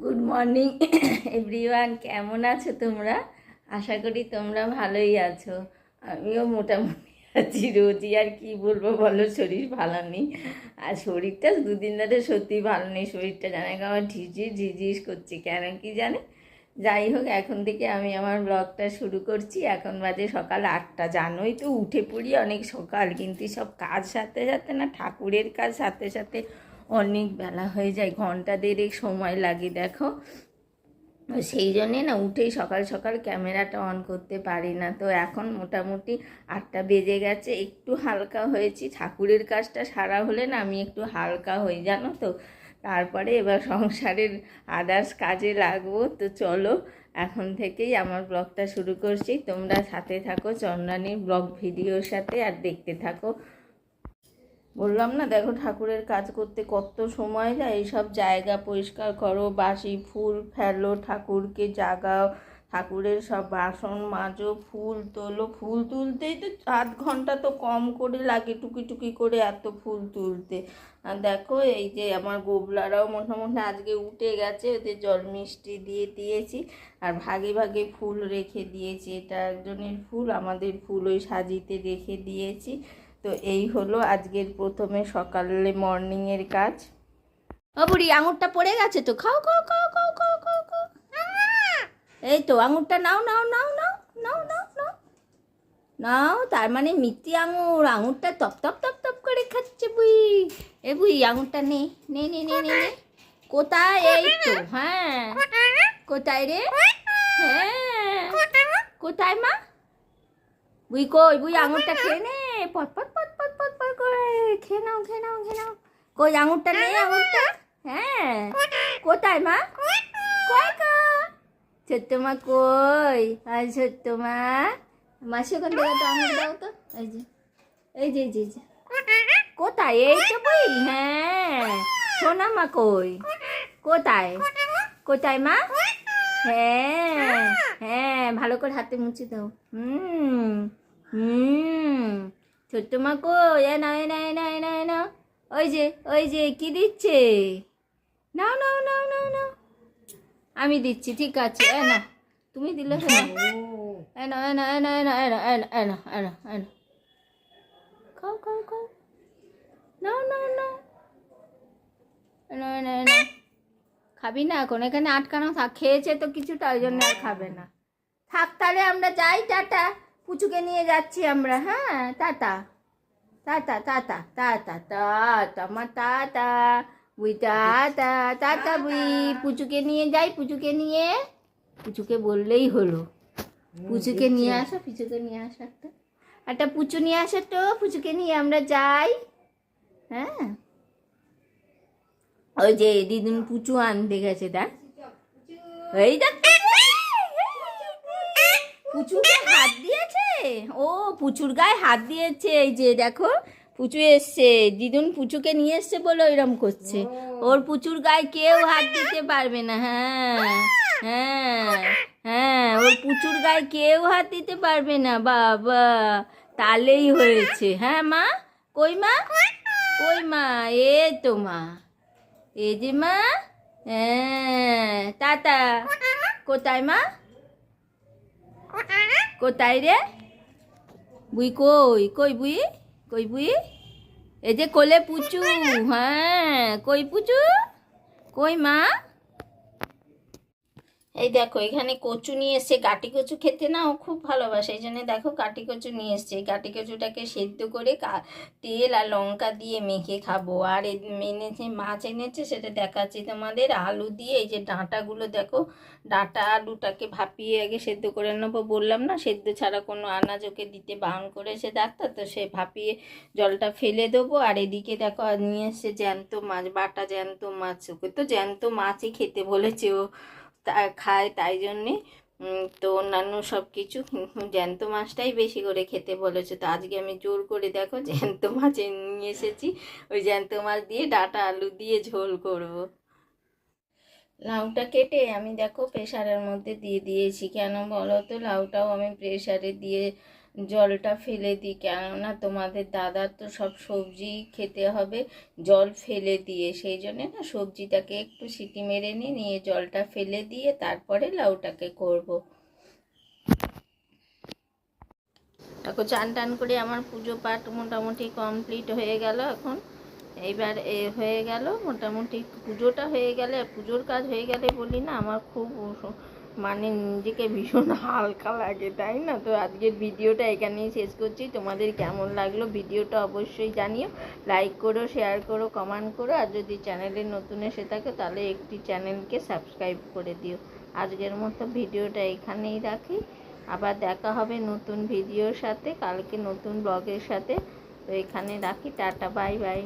Good morning everyone কেমন আছো তোমরা? আশা করি তোমরা ভালোই আছো। আমিও মোটামুটি আছি, রোজই আর কি বলব বলো, শরীর ভালো নেই। আর শরীরটা দুদিন ধরে সত্যি ভালো নেই, শরীরটা জানে আমার ঝিঝির ঝিঝিস করছে কেন কি জানে? যাই হোক, এখন থেকে আমি আমার ব্লগটা শুরু করছি। এখন বাজে সকাল আটটা। জানোই তো, উঠে পড়ি অনেক সকাল, কিন্তু সব কাজ সাথে সাথে না, ঠাকুরের কাজ সাথে সাথে অনেক বেলা হয়ে যায়, ঘণ্টা দেড়েক সময় লাগে, দেখো। সেই জন্যে না উঠেই সকাল সকাল ক্যামেরাটা অন করতে পারি না। তো এখন মোটামুটি আটটা বেজে গেছে, একটু হালকা হয়েছি। ঠাকুরের কাজটা সারা হলে না আমি একটু হালকা হই, জানো তো? তারপরে এবার সংসারের আদার্স কাজে লাগবো। তো চলো, এখন থেকেই আমার ব্লগটা শুরু করছি। তোমরা সাথে থাকো চন্দ্রানীর ব্লগ ভিডিওর সাথে, আর দেখতে থাকো। বললাম না, দেখো ঠাকুরের কাজ করতে কত সময় যায়, এইসব জায়গা পরিষ্কার করো বাসি ফুল ফেলো, ঠাকুরকে জাগাও, ঠাকুরের সব বাসন মাজো, ফুল তোলো। ফুল তুলতেই তো আধ ঘণ্টা তো কম করে লাগে টুকি টুকি করে এত ফুল তুলতে। আর দেখো এই যে আমার গোবলারাও মোটামুটি আজকে উঠে গেছে, ওদের জল মিষ্টি দিয়ে দিয়েছি, আর ভাগে ভাগে ফুল রেখে দিয়েছি। এটা একজনের ফুল, আমাদের ফুল ওই সাজিতে রেখে দিয়েছি। তো এই হলো আজকের প্রথমে সকালে মর্নিংয়ের কাজ। ও বুড়ি, আঙুরটা পড়ে গেছে তো? খাও খাও খাও খাও খাও খাও খাও। এই তো, আঙুরটা নাও নাও নাও নাও নাও নাও নাও। নাও, তার মানে মিষ্টি আঙুর, আঙুরটা তপ তপ তপ তপ করে খাচ্ছে বুই। এ বুই, আঙুরটা নে নে নে নে নে নে। কোথায়? এই তো হ্যাঁ। কোথায় রে? হ্যাঁ। কোথায় মা? বুই কই? বুই, আঙুরটা খেয়ে নে। পট পট পট পট পট পট করে। খেয়ে নাও খেয়ে নাও খেয়ে নাও। কই আঙুরটা নেই আঙুরটা? হ্যাঁ। কোথায় মা? কই ছোট্ট মা কই? আর ছোট্ট মা। মাসি ওখান থেকে একটা আঙুর দাও তো। এই যে এই যে এই যে। কোথায়? এই তো বই হ্যাঁ। সোনা মা কই? কোথায়? কোথায় মা? হ্যাঁ হ্যাঁ। ভালো করে হাতে মুছে দাও। হুম হুম। ছোট্ট মা কই এ না এ না এ না এ না এ না ওই যে ওই যে কি দিচ্ছে নাও নাও নাও নাও নাও আমি দিচ্ছি ঠিক আছে এ না তুমি দিলে হ্যাঁ এ না এ না এ না এ না এ না এ না এ না এ না এ না খাও খাও খাও নাও নাও নাও এ না এ না এ না খাবি না এখন এখানে আটকানো থাক খেয়েছে তো কিছুটা ওই জন্য আর খাবে না থাক তাহলে আমরা যাই টাটা পুচুকে নিয়ে যাচ্ছি আমরা হ্যাঁ? টাটা। টাটা টাটা টাটা টাটা আমার টাটা। বুই টাটা টাটা বুই পুচুকে নিয়ে যাই পুচুকে নিয়ে। পুচুকে বললেই হলো। পুচুকে নিয়ে আসো পুচুকে নিয়ে আসো একটা। একটা পুচু নিয়ে আসো তো পুচুকে নিয়ে আমরা যাই। হ্যাঁ? ওই যে দিদুন পুচু আনতে গেছে দেখ। এই দেখ। পুচুকে হাত দিয়েছে? ও, পুচুর গায়ে হাত দিয়েছে, এই যে দেখো, পুচু এসছে। দিদুন পুচুকে নিয়ে এসছে বলে ওইরকম করছে। ওর পুচুর গায়ে কেউ হাত দিতে পারবে না হ্যাঁ হ্যাঁ হ্যাঁ ওর পুচুর গায়ে কেউ হাত দিতে পারবে না, বাবা। তালেই হয়েছে। হ্যাঁ মা? কই মা? কই মা? এ তো মা। এই যে মা? হ্যাঁ টাটা। কোথায় মা? কোথায় রে? বুই কই? কই বুই? কই বুই? এই যে কোলে পুচু হ্যাঁ কই পুচু? কই মা? এই দেখো, এখানে কচু নিয়ে এসছে গাটি কচু খেতে না ও খুব ভালোবাসে। এই জন্য দেখো গাটি কচু নিয়ে এসছে। গাটি কচুটাকে সেদ্ধ করে তেল আর লঙ্কা দিয়ে মেখে খাব। আর এনেছে মাছ এনেছে সেটা দেখাচ্ছি তোমাদের। আলু দিয়ে এই যে ডাঁটাগুলো দেখো, ডাঁটা আলুটাকে ভাপিয়ে আগে সেদ্ধ করে নেব। বললাম না, সেদ্ধ ছাড়া কোনো আনাজ ওকে দিতে বারণ করেছে ডাক্তার, তো সে ভাপিয়ে জলটা ফেলে দেবো। আর এদিকে দেখো, নিয়ে এসছে জ্যান্ত মাছ, বাটা জ্যান্ত মাছ। ওকে তো জ্যান্ত মাছই খেতে বলেছে ও। খায় তাই জন্যে তো অন্যান্য সব কিছু জ্যান্ত মাছটাই বেশি করে খেতে বলেছে। তো আজকে আমি জোর করে দেখো জ্যান্ত মাছ নিয়ে এসেছি। ওই জ্যান্ত মাছ দিয়ে ডাটা আলু দিয়ে ঝোল করব। লাউটা কেটে আমি দেখো প্রেশারের মধ্যে দিয়ে দিয়েছি। কেন বলো তো? লাউটাও আমি প্রেশারে দিয়ে জলটা ফেলে দিই। কেননা তোমাদের দাদার তো সব সবজি খেতে হবে, জল ফেলে দিয়ে। সেই জন্যে না সবজিটাকে একটু সিটি মেরে নিই নিয়ে জলটা ফেলে দিয়ে তারপরে লাউটাকে করব। দেখো, চান টান করে আমার পুজো পাঠ মোটামুটি কমপ্লিট হয়ে গেল এখন। এইবার এ হয়ে গেল, মোটামুটি পুজোটা হয়ে গেলে, পুজোর কাজ হয়ে গেলে বলি না, আমার খুব মানে নিজেকে ভীষণ হালকা লাগে, তাই না? তো আজকের ভিডিওটা এখানেই শেষ করছি। তোমাদের কেমন লাগল ভিডিওটা অবশ্যই জানিও। লাইক করো শেয়ার করো কমেন্ট করো। আর যদি চ্যানেলে নতুন এসে থাকে, তাহলে একটি চ্যানেলকে সাবস্ক্রাইব করে দিও। আজকের মতো ভিডিওটা এখানেই রাখি। আবার দেখা হবে নতুন ভিডিওর সাথে। কালকে নতুন ব্লগের সাথে। তো এখানে রাখি। Tata bye bye